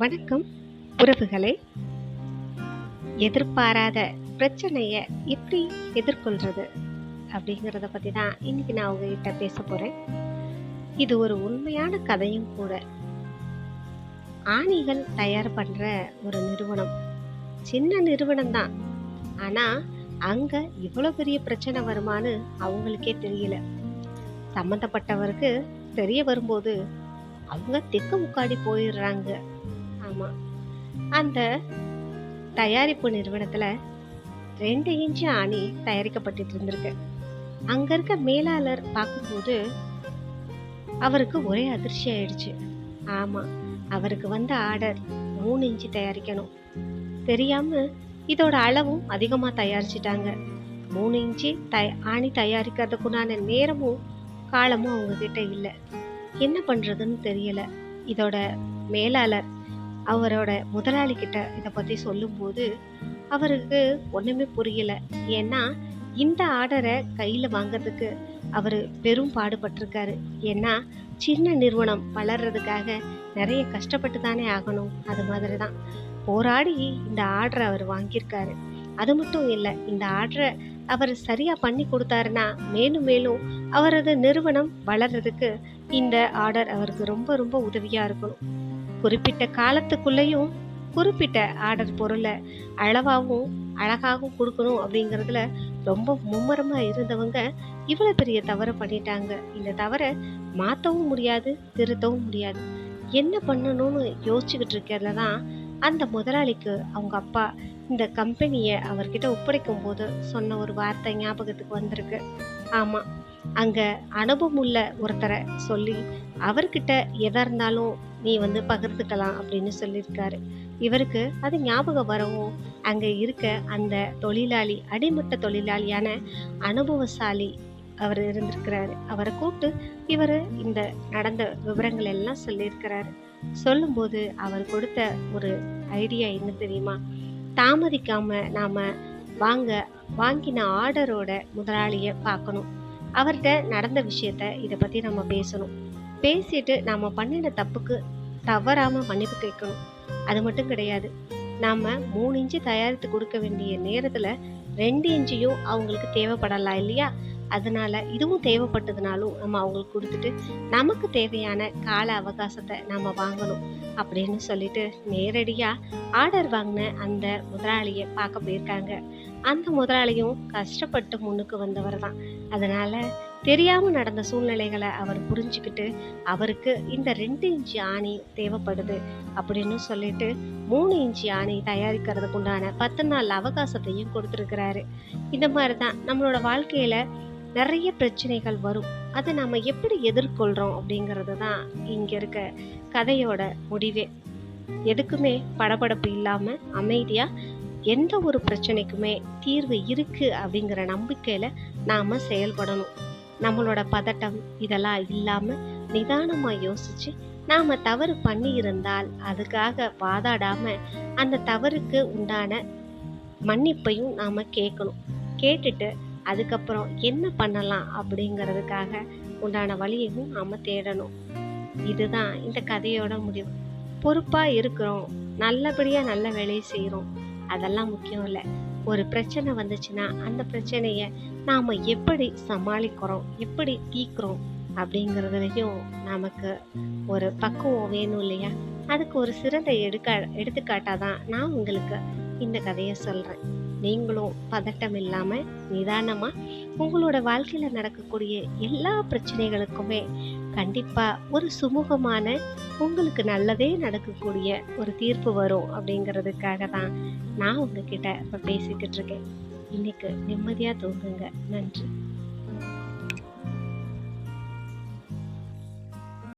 வணக்கம். உறவுகளே எதிர்பாராத பிரச்சனையை எப்படி எதிர்கொள்றது அப்படிங்கிறத பற்றி தான் இன்னைக்கு நான் உங்ககிட்ட பேச போகிறேன் இது ஒரு உண்மையான கதையும் கூட. ஆணிகள் தயார் பண்ணுற ஒரு நிறுவனம். சின்ன நிறுவனம் தான். ஆனால் அங்கே இவ்வளோ பெரிய பிரச்சனை வருமான்னு அவங்களுக்கே தெரியல. சம்மந்தப்பட்டவருக்கு தெரிய வரும்போது அவங்க திக்கு முக்காடி போயிடுறாங்க. ஆமாம் அந்த தயாரிப்பு நிறுவனத்தில் ரெண்டு இன்ச்சு ஆணி தயாரிக்கப்பட்டு இருந்திருக்கு. அங்கே இருக்க மேலாளர் பார்க்கும்போது அவருக்கு ஒரே அதிர்ச்சி ஆயிடுச்சு. ஆமாம் அவருக்கு வந்த ஆர்டர் மூணு இன்ச்சு தயாரிக்கணும். தெரியாமல் இதோட அளவும் அதிகமாக தயாரிச்சிட்டாங்க. மூணு இன்ச்சு தய ஆணி தயாரிக்கிறதுக்குண்டான நேரமும் காலமும் அவங்கக்கிட்ட இல்லை. என்ன பண்ணுறதுன்னு தெரியலை. இதோட மேலாளர் அவரோட முதலாளி கிட்ட இதை பற்றி சொல்லும்போது அவருக்கு ஒன்றுமே புரியல. ஏன்னா இந்த ஆர்டரை கையில் வாங்குறதுக்கு அவர் பெரும் பாடுபட்டிருக்காரு. ஏன்னா சின்ன நிறுவனம் வளர்றதுக்காக நிறைய கஷ்டப்பட்டு தானே ஆகணும். அது மாதிரி தான் போராடி இந்த ஆர்டரை அவர் வாங்கியிருக்காரு. அது மட்டும் இல்லை இந்த ஆர்டரை அவர் சரியாக பண்ணி கொடுத்தாருன்னா மேலும் மேலும் அவரது நிறுவனம் வளர்றதுக்கு இந்த ஆர்டர் அவருக்கு ரொம்ப ரொம்ப உதவியாக இருக்கணும். குறிப்பிட்ட காலத்துக்குள்ளேயும் குறிப்பிட்ட ஆர்டர் பொருளை அளவாகவும் அழகாகவும் கொடுக்கணும் அப்படிங்கிறதுல ரொம்ப மும்முரமாக இருந்தவங்க இவ்வளோ பெரிய தவறை பண்ணிட்டாங்க. இந்த தவறை மாற்றவும் முடியாது திருத்தவும் முடியாது. என்ன பண்ணணும்னு யோசிச்சுக்கிட்டு இருக்கிறதுல தான் அந்த முதலாளிக்கு அவங்க அப்பா இந்த கம்பெனியை அவர்கிட்ட ஒப்படைக்கும் போது சொன்ன ஒரு வார்த்தை ஞாபகத்துக்கு வந்திருக்கு. ஆமாம் அங்கே அனுபவம் உள்ள ஒருத்தரை சொல்லி அவர்கிட்ட எதாக இருந்தாலும் நீ வந்து பகிர்ந்துக்கலாம் அப்படின்னு சொல்லியிருக்காரு. இவருக்கு அது ஞாபகம் வரவும் அங்கே இருக்க அந்த தொழிலாளி அடிமட்ட தொழிலாளியான அனுபவசாலி அவர் இருந்திருக்கிறாரு. அவரை கூப்பிட்டு இவர் இந்த நடந்த விவரங்கள் எல்லாம் சொல்லியிருக்கிறாரு. சொல்லும்போது அவர் கொடுத்த ஒரு ஐடியா என்ன தெரியுமா? தாமதிக்காம நாம வாங்க வாங்கின ஆர்டரோட முதலாளியை பார்க்கணும். அவர்கிட்ட நடந்த விஷயத்த இதை பற்றி நம்ம பேசணும். பேசிட்டு நாம் பண்ணின தப்புக்கு தவறாமல் மன்னிப்பு கேட்கணும். அது மட்டும் கிடையாது. நாம் மூணு இன்ச்சு தயாரித்து கொடுக்க வேண்டிய நேரத்தில் ரெண்டு இன்ச்சையும் அவங்களுக்கு தேவைப்படலாம் இல்லையா? அதனால இதுவும் தேவைப்பட்டதுனாலும் நம்ம அவங்களுக்கு கொடுத்துட்டு நமக்கு தேவையான கால அவகாசத்தை நம்ம வாங்கணும் அப்படின்னு சொல்லிட்டு நேரடியாக ஆர்டர் வாங்கின அந்த முதலாளியை பார்க்க போயிருக்காங்க. அந்த முதலாளியும் கஷ்டப்பட்டு முன்னுக்கு வந்தவர் தான். அதனால தெரியாமல் நடந்த சூழ்நிலைகளை அவர் புரிஞ்சுக்கிட்டு அவருக்கு இந்த ரெண்டு இன்ச்சு ஆணி தேவைப்படுது அப்படின்னு சொல்லிட்டு மூணு இன்ச்சு ஆணி தயாரிக்கிறதுக்கு உண்டான பத்து நாள் அவகாசத்தையும் கொடுத்துருக்கிறாரு. இந்த மாதிரி தான் நம்மளோட வாழ்க்கையில் நிறைய பிரச்சனைகள் வரும். அதை நாம் எப்படி எதிர்கொள்கிறோம் அப்படிங்கிறது தான் இங்கே இருக்க கதையோட முடிவே. எதுக்குமே படபடப்பு இல்லாமல் அமைதியாக எந்த ஒரு பிரச்சனைக்குமே தீர்வு இருக்குது அப்படிங்கிற நம்பிக்கையில் நாம் செயல்படணும். நம்மளோட பதட்டம் இதெல்லாம் இல்லாமல் நிதானமாக யோசித்து நாம் தவறு பண்ணி இருந்தால் அதுக்காக வாதாடாமல் அந்த தவறுக்கு உண்டான மன்னிப்பையும் நாம் கேட்கணும். கேட்டுட்டு அதுக்கப்புறம் என்ன பண்ணலாம் அப்படிங்கிறதுக்காக உண்டான வழியையும் நாம் தேடணும். இதுதான் இந்த கதையோட முடிவு. பொறுப்பாக இருக்கிறோம். நல்லபடியாக நல்ல வேலையை செய்கிறோம் அதெல்லாம் முக்கியம் இல்லை. ஒரு பிரச்சனை வந்துச்சுன்னா அந்த பிரச்சனையை நாம் எப்படி சமாளிக்கிறோம்? எப்படி தீக்கிறோம் அப்படிங்கிறதுலையும் நமக்கு ஒரு பக்குவம் வேணும் இல்லையா? அதுக்கு ஒரு சிறந்த எடுக்க எடுத்துக்காட்டாக தான் நான் உங்களுக்கு இந்த கதையை சொல்கிறேன் நீங்களும் பதட்டம் இல்லாமல் நிதானமாக உங்களோட வாழ்க்கையில் நடக்கக்கூடிய எல்லா பிரச்சனைகளுக்குமே கண்டிப்பாக ஒரு சுமூகமான உங்களுக்கு நல்லதே நடக்கக்கூடிய ஒரு தீர்ப்பு வரும் அப்படிங்கிறதுக்காக தான் நான் உங்ககிட்ட இப்போ பேசிக்கிட்டு இருக்கேன். இன்னைக்கு நிம்மதியாக தூங்குங்க. நன்றி.